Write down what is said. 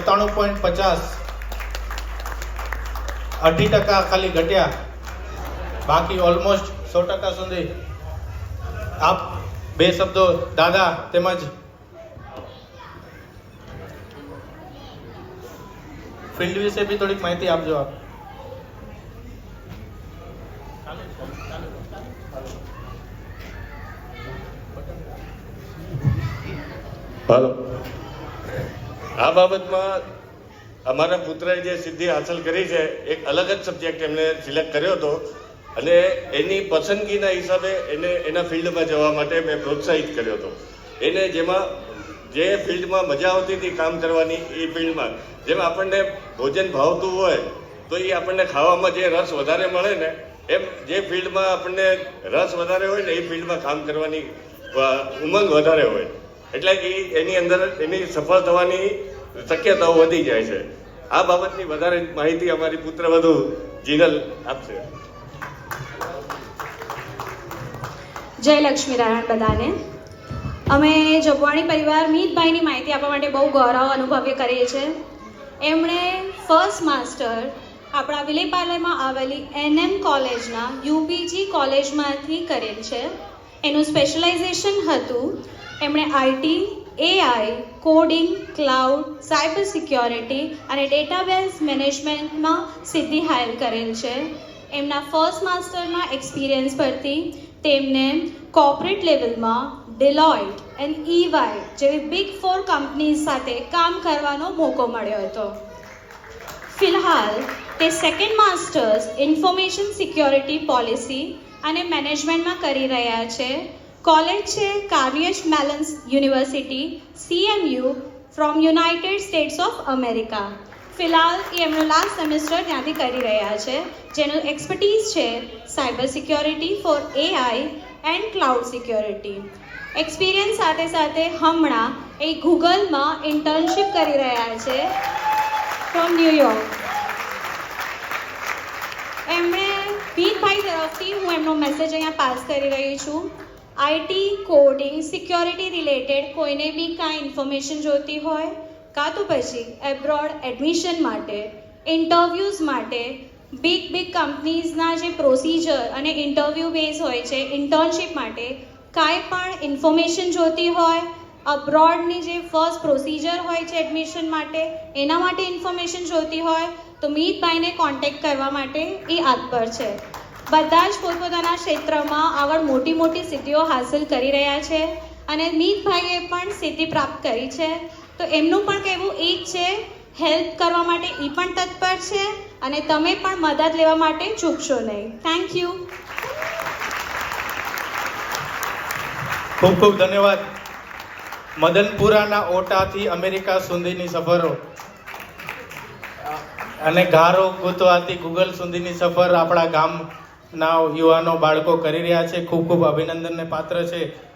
સત્તાણું પોઈન્ટ પચાસ. અઢી ટકા ખાલી ઘટ્યા. બાકી ઓલમોસ્ટ સો ટકા સુધી. આપ બે શબ્દો દાદા તેમજ ફિલ્ડ વિશે બી થોડીક માહિતી આપજો આપ. હાલો. આ બાબતમાં અમારા પુત્રએ જે સિદ્ધિ હાંસલ કરી છે, એક અલગ જ સબ્જેક્ટ એમને સિલેક્ટ કર્યો હતો. અને એની પસંદગીના હિસાબે એને એના ફિલ્ડમાં જવા માટે મેં પ્રોત્સાહિત કર્યો હતો. એને જેમાં જે ફિલ્ડમાં મજા આવતી હતી કામ કરવાની એ ફિલ્ડમાં, જેમ આપણને ભોજન ભાવતું હોય, તો એ આપણને ખાવામાં જે રસ વધારે મળે ને, એમ જે ફિલ્ડમાં આપણને રસ વધારે હોય ને, એ ફિલ્ડમાં કામ કરવાની ઉમંગ વધારે હોય. એટલે કે એની અંદર એની સફળ થવાની શક્યતાઓ વધી જાય છે. આ બાબતની વધારે માહિતી અમારી પુત્ર વધુ જીનલ આપશે. જય લક્ષ્મીનારાયણ બધાને. અમે જગવાણી પરિવાર મીતભાઈની માહિતી આપવા માટે બહુ ગૌરવ અનુભવ્ય કરીએ છીએ. એમણે ફર્સ્ટ માસ્ટર આપણા વિલેપાર્લેમાં આવેલી એનએમ કોલેજના યુપીજી કોલેજમાંથી કરેલ છે. એનું સ્પેશિયલાઇઝેશન હતું એમણે IT AI coding cloud cyber security અને ડેટાબેઝ મેનેજમેન્ટમાં સિદ્ધિ હાયર કરેલ છે. એમના ફર્સ્ટ માસ્ટરના એક્સપિરિયન્સ પરથી તેમને કોર્પોરેટ લેવલમાં ડિલોઇટ એન્ડ ઈવાય જેવી બિગ ફોર કંપનીઝ સાથે કામ કરવાનો મોકો મળ્યો હતો. ફિલહાલ, તે second masters information security policy અને મેનેજમેન્ટમાં કરી રહ્યા છે. કોલેજ છે Carnegie Mellon's university CMU from United States of America ફિલહાલ એ એમનો લાસ્ટ સેમેસ્ટર ત્યાંથી કરી રહ્યા છે. જેનું એક્સપર્ટીઝ છે cyber security for AI and cloud security experience સાથે સાથે હમણાં એ ગૂગલમાં ઇન્ટર્નશિપ કરી રહ્યા છે. ફ્રોમ ન્યુયોર્ક એમણે પીરભાઈ તરફથી હું એમનો મેસેજ અહીંયા પાસ કરી રહી છું આઈટી કોડિંગ સિક્યોરિટી રિલેટેડ કોઈને બી કાંઈ ઇન્ફોર્મેશન જોઈતી હોય કાં તો પછી એબ્રોડ એડમિશન માટે ઇન્ટરવ્યૂઝ માટે બિગ બિગ કંપનીઝના જે પ્રોસિજર અને ઇન્ટરવ્યૂ બેઝ હોય છે ઇન્ટર્નશિપ માટે કાંઈ પણ ઇન્ફોર્મેશન જોઈતી હોય અબ્રોડની જે ફર્સ્ટ પ્રોસિજર હોય છે એડમિશન માટે એના માટે ઇન્ફોર્મેશન જોઈતી હોય તો મીતભાઈને કોન્ટેક્ટ કરવા માટે એ આત્પર છે બધા જ પોતપોતાના ક્ષેત્રમાં આગળ મોટી મોટી સિદ્ધિઓ હાંસલ કરી રહ્યા છે અને મીતભાઈએ પણ સિદ્ધિ પ્રાપ્ત કરી છે. તો એમનું પણ કહેવું એ જ છે, હેલ્પ કરવા માટે એ પણ તત્પર છે અને તમે પણ મદદ લેવા માટે ચૂકશો નહીં. થેન્ક યુ ખૂબ ખૂબ ધન્યવાદ. મદનપુરાના ઓટાથી અમેરિકા સુધીની સફરો. અને ગારો ગૂંથવાથી ગૂગલ સુધીની સફર આપણા ગામના યુવાનો બાળકો કરી રહ્યા છે. ખૂબ ખૂબ અભિનંદનને પાત્ર છે.